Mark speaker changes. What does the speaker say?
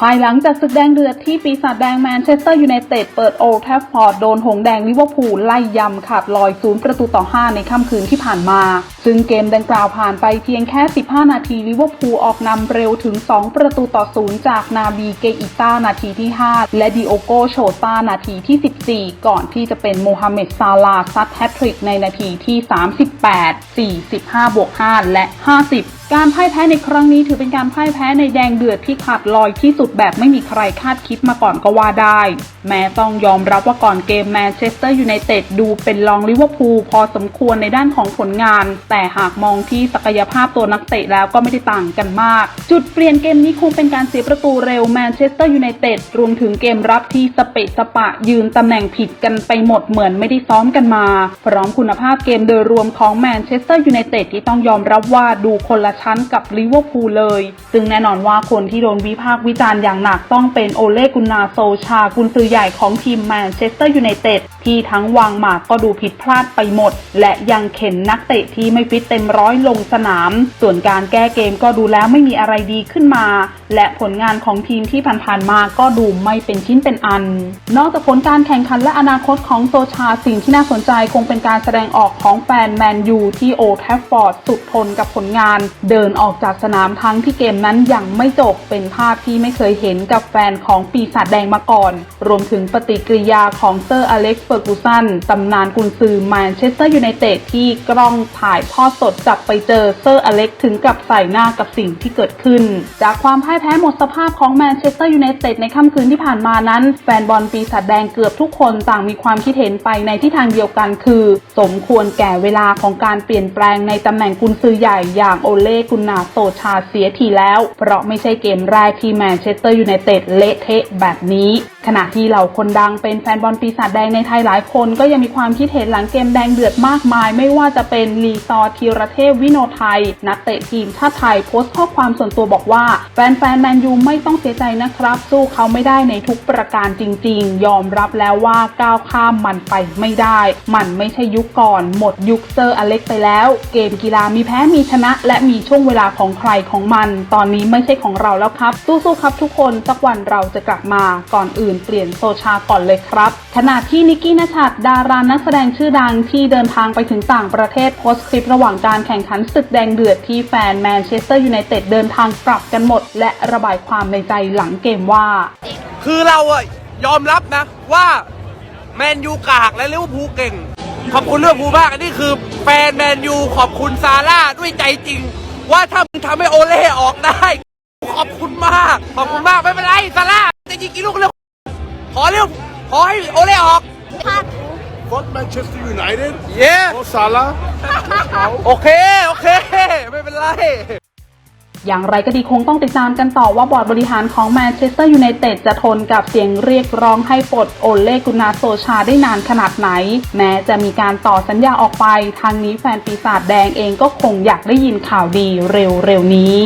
Speaker 1: ภายหลังจากศึกแดงเดือดที่ปีศาจแดงแมนเชสเตอร์ยูไนเต็ดเปิดโอลแทฟฟอร์ดโดนหงแดงลิเวอร์พูลไล่ยำขาดลอยศูนย์ประตูต่อ 5 ในค่ำคืนที่ผ่านมา ซึ่งเกมดังกล่าวผ่านไปเพียงแค่ 15 นาทีลิเวอร์พูลออกนำเร็วถึง 2 ประตูต่อศูนย์จากนาบีเกอิต้านาทีที่ 5 และดิโอโกโชตานาทีที่ 14 ก่อนที่จะเป็นโมฮัมเหม็ดซาลาซัดแฮตทริกในนาทีที่ 38 45บวก5และ 50 การพ่ายแพ้ในครั้งนี้ถือเป็นการพ่ายแพ้ในแดงเดือดที่ขาดลอยที่สุดแบบไม่มีใครคาดคิดมาก่อนก็ว่าได้ แม้ต้องยอมรับว่าก่อนเกมแมนเชสเตอร์ยูไนเต็ดดูเป็นรองลิเวอร์พูลพอสมควรในด้านของผลงาน แต่หากมองที่ศักยภาพตัวนักเตะแล้วก็ไม่ได้ต่างกันมาก จุดเปลี่ยนเกมนี้คงเป็นการเสียประตูเร็วแมนเชสเตอร์ยูไนเต็ดรวมถึงเกมรับที่สเปะสปะยืนตำแหน่งผิดกันไปหมดเหมือนไม่ได้ซ้อมกันมา พร้อมคุณภาพเกมโดยรวมของแมนเชสเตอร์ยูไนเต็ดที่ต้องยอมรับว่าดูคนละชั้นกับลิเวอร์พูลเลย ซึ่งแน่นอนว่าคนที่โดนวิพากษ์วิจารณ์อย่างหนักต้องเป็นโอเล่กุนนาโซชากุนซือใหญ่ของทีมแมนเชสเตอร์ยูไนเต็ดที่ทั้งวางหมากก็ดูผิดพลาดไปหมด และยังเข็นนักเตะที่ไม่ฟิตเต็มร้อยลงสนาม ส่วนการแก้เกมก็ดูแล้วไม่มีอะไรดีขึ้นมา และผลงานของทีมที่ผ่านๆมาก็ดูไม่เป็นชิ้นเป็นอัน นอกจากผลการแข่งขันและอนาคตของโซชาสิ่งที่น่าสนใจคงเป็นการแสดงออกของแฟนแมนยูที่โอแทฟฟอร์ดสุดทนกับผลงานเดินออกจากสนามทั้งที่เกมนั้นยังไม่จบเป็นภาพที่ไม่เคยเห็นกับแฟนของปีศาจแดงมาก่อน รวมถึงปฏิกิริยาของเซอร์อเล็กซ์เฟอร์กูสันตำนานกุนซือแมนเชสเตอร์ยูไนเต็ดที่กล้องถ่ายทอดสดจับไปเจอเซอร์อเล็กซ์ถึงกับใส่หน้ากับสิ่งที่เกิดขึ้น จากความพ่ายแพ้หมดสภาพของแมนเชสเตอร์ยูไนเต็ดในค่ำคืนที่ผ่านมานั้น แฟนบอลปีศาจแดงเกือบทุกคนต่างมีความคิดเห็นไปในทิศทางเดียวกันคือ สมควรแก่เวลาของการเปลี่ยนแปลงในตำแหน่งกุนซือใหญ่อย่างโอเลกุนนาโซชาเสียทีแล้ว เพราะไม่ใช่เกมแรกที่แมนเชสเตอร์ยูไนเต็ดเละเทะแบบนี้ ขณะที่เหล่าคนดังเป็นแฟนบอลปีศาจแดงในไทยหลายคนก็ยังมีความคิดเห็นหลังเกมแดงเดือดมากมาย ไม่ว่าจะเป็นลีซอร์ธีรเทพวิโนไทย นักเตะทีมชาติไทยโพสต์ข้อความส่วนตัวบอกว่า แฟนๆแมนยูไม่ต้องเสียใจนะครับ สู้เขาไม่ได้ในทุกประการจริง ๆ ยอมรับแล้วว่าก้าวข้ามมันไปไม่ได้ มันไม่ใช่ยุคก่อน หมดยุคเซอร์อเล็กไปแล้ว เกมกีฬามีแพ้มีชนะ และมีช่วงเวลาของใครของมัน ตอนนี้ไม่ใช่ของเราแล้วครับ สู้ๆครับทุกคนสักวันเราจะกลับมาก่อนอื่นเปลี่ยนโซชาก่อนเลยครับ ขณะที่นิกกี้นัชัดดารานักแสดงชื่อดังที่เดินทางไปถึงต่างประเทศโพสต์คลิประหว่างการแข่งขันศึกแดงเดือดที่แฟนแมนเชสเตอร์ยูไนเต็ดเดินทางกลับกันหมด และระบายความในใจหลังเกมว่า
Speaker 2: คือเราอะยอมรับนะว่าแมนยูกากและลิเวอร์พูลเก่ง ขอบคุณลิเวอร์พูมากอันนี้คือแฟนแมนยูขอบคุณซาร่าด้วยใจจริง ว่าถ้ามึงทำให้โอเล่ออกได้ ขอบคุณมาก ขอบคุณมาก ไม่เป็นไรซาร่าจะยิงกี่ลูกเร็ว ขอเร็ว ขอให้โอเล่ออก
Speaker 3: Fuck Manchester United.
Speaker 2: เย้
Speaker 3: Oh, Salah.
Speaker 2: โอเค โอเค ไม่เป็นไร
Speaker 1: อย่างไรก็ดีคงต้องติดตามกันต่อว่าบอร์ดบริหารของแมนเชสเตอร์ยูไนเต็ดจะทนกับเสียงเรียกร้องให้ปลดโอเล่กุนาโซชาได้นานขนาดไหน แม้จะมีการต่อสัญญาออกไป ทางนี้แฟนปีศาจแดงเองก็คงอยากได้ยินข่าวดีเร็วๆนี้